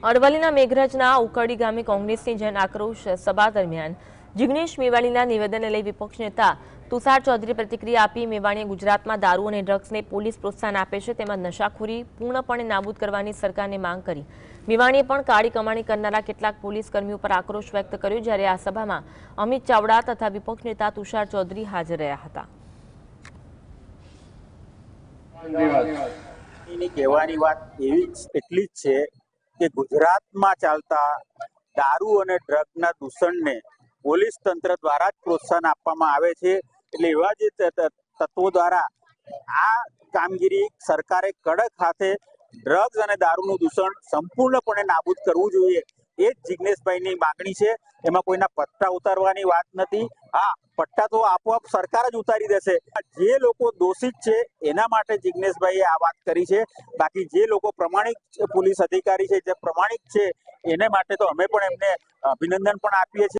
અરવલ્લીના મેઘરજના ઉકરડી ગામે કોંગ્રેસની જન આક્રોશ સભા દરમિયાન જિગ્નેશ મેવાણીના નિવેદનને લઈ વિપક્ષ નેતા તુષાર ચૌધરી પ્રતિક્રિયા આપી મેવાણીએ ગુજરાતમાં દારૂ અને ડ્રગ્સને પોલીસ પ્રોત્સાહન આપે છે તેમજ નશાખોરી પૂર્ણપણે નાબૂદ કરવાની સરકારને માંગ કરી. મેવાણીએ પણ કાળી કમાણી કરનારા કેટલાક પોલીસ કર્મીઓ પર આક્રોશ વ્યક્ત કર્યો જ્યારે આ સભામાં અમિત ચાવડા તથા વિપક્ષ નેતા તુષાર ચૌધરી હાજર રહ્યા હતા. કહેવાની વાત એવી એટલી જ છે કે ગુજરાતમાં ચાલતા દારૂ અને ડ્રગના દૂષણને પોલીસ તંત્ર દ્વારા જ પ્રોત્સાહન આપવામાં આવે છે. એટલે એવા જ તત્વો દ્વારા આ કામગીરી સરકારે કડક હાથે ડ્રગ્સ અને દારૂનું દૂષણ સંપૂર્ણપણે નાબૂદ કરવું જોઈએ. એ જ જિજ્ઞેશભાઈની માગણી છે. એમાં કોઈના પટ્ટા ઉતારવાની વાત નથી. હા, પટ્ટા તો આપોઆપ સરકાર જ ઉતારી દેશે. જે લોકો દોષિત છે, એના માટે જિજ્ઞેશભાઈએ આ વાત કરી છે. બાકી જે લોકો પ્રમાણિક પોલીસ અધિકારી છે, જે પ્રમાણિક છે, એને માટે તો અમે પણ એમને અભિનંદન પણ આપીએ છીએ.